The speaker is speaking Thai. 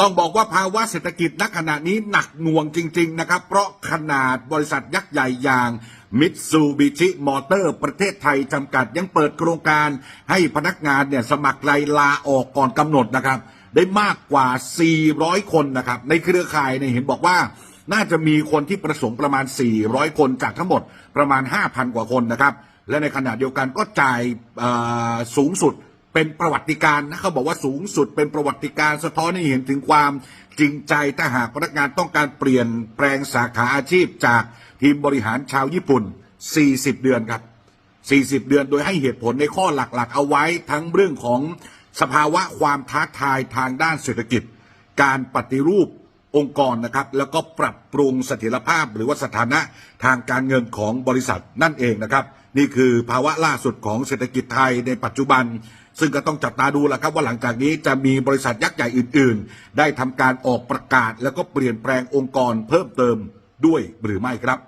ต้องบอกว่าภาวะเศรษฐกิจณขณะนี้หนักหน่วงจริง ๆ นะครับ เพราะขนาดบริษัทยักษ์ใหญ่อย่างมิตซูบิชิมอเตอร์ประเทศไทยจำกัดยังเปิดโครงการให้พนักงานเนี่ยสมัครรายลาออกก่อนกำหนดนะครับ ได้มากกว่า 400 คนนะครับ ในเครือข่ายเนี่ยเห็นบอกว่าน่าจะมีคนที่ประสงค์ประมาณ 400 คนจากทั้งหมดประมาณ 5,000 กว่าคนนะครับ และในขณะเดียวกันก็จ่ายสูงสุด เป็นประวัติการนะเขาบอกว่าสูงสุดเป็นประวัติการสะท้อนให้เห็นถึงความจริงใจถ้าหากพนักงานต้องการเปลี่ยนแปลงสาขาอาชีพจากทีมบริหารชาวญี่ปุ่น 40 เดือนครับ 40 เดือนโดยให้เหตุผลในข้อหลักๆ เอาไว้ทั้งเรื่องของสภาวะความท้าทายทางด้านเศรษฐกิจ การปฏิรูป องค์กรนะครับ แล้วก็ปรับปรุงเสถียรภาพ หรือว่าสถานะทางการเงินของบริษัทนั่นเองนะครับ นี่คือภาวะล่าสุดของเศรษฐกิจไทยในปัจจุบัน ซึ่งก็ต้องจับตาดูแหละครับว่าหลังจากนี้จะมีบริษัทยักษ์ใหญ่อื่น ๆ ได้ทำการออกประกาศ แล้วก็เปลี่ยนแปลงองค์กรเพิ่มเติมด้วยหรือไม่ครับ